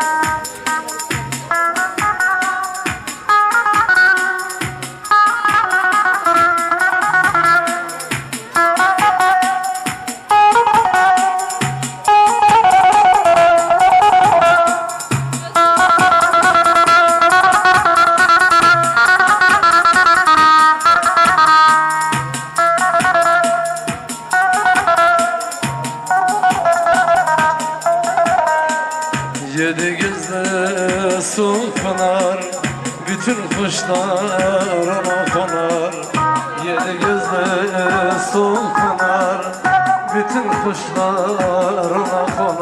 Yedi gözle su pınar Bütün kuşlar ona konar. Yedi gözle su pınar Bütün kuşlar ona konar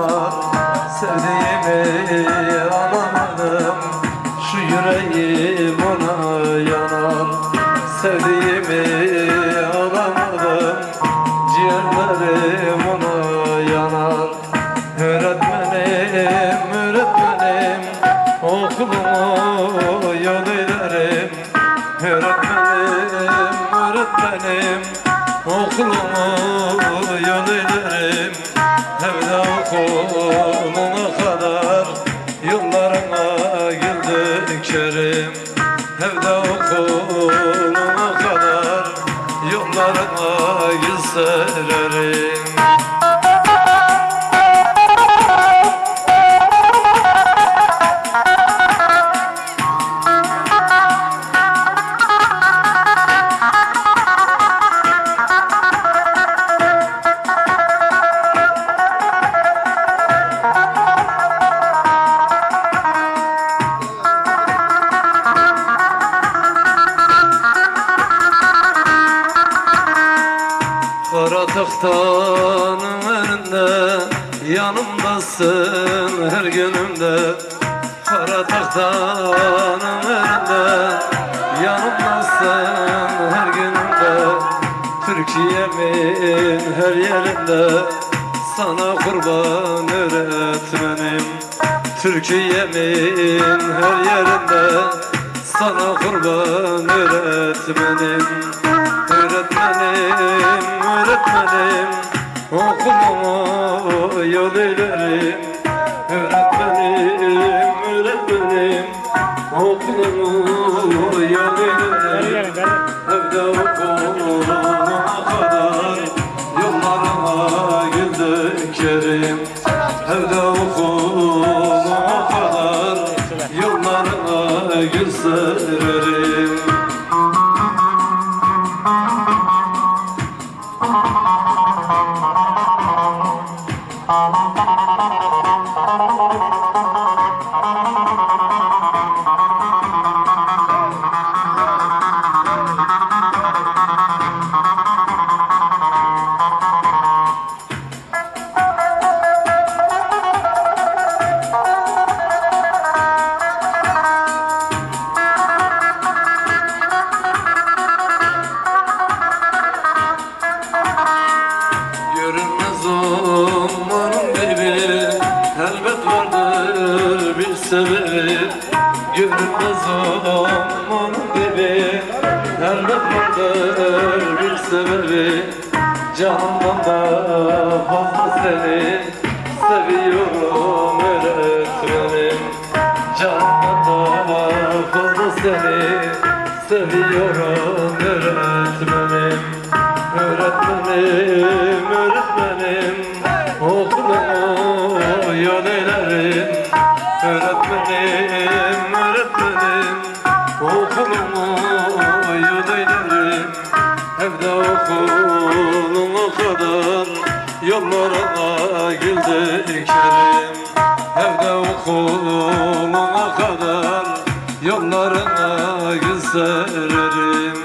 Öğretmenim, öğretmenim Okulumu yol ederim Evde okuluna kadar Yıllarına gül dikerim Evde tahtanın önünde Yanımdasın her günümde. Kara tahtanın önünde Yanımdasın her günümde. Türkiye'min her yerinde Sana kurban öğretmenim. Türkiye'min her yerinde Sana kurban öğretmenim. Öğretmenim, öğretmenim Okulumu yol ederim. Öğretmenim, öğretmenim Okulumu yol ederim. Evde okuluma kadar Yollarına gül dökerim Evde okuluma kadar Yollarına gül sererim Görünmez olmanın bir Elbet vardır bir sebebi Canımdan da fazla seni Seviyorum öğretmenim Canımdan da fazla seni Seviyorum Öğretmenim, öğretmenim de okuluna kadar? Yollara girdi Kerim Evde okuluna kadar? Yollarına gösteririm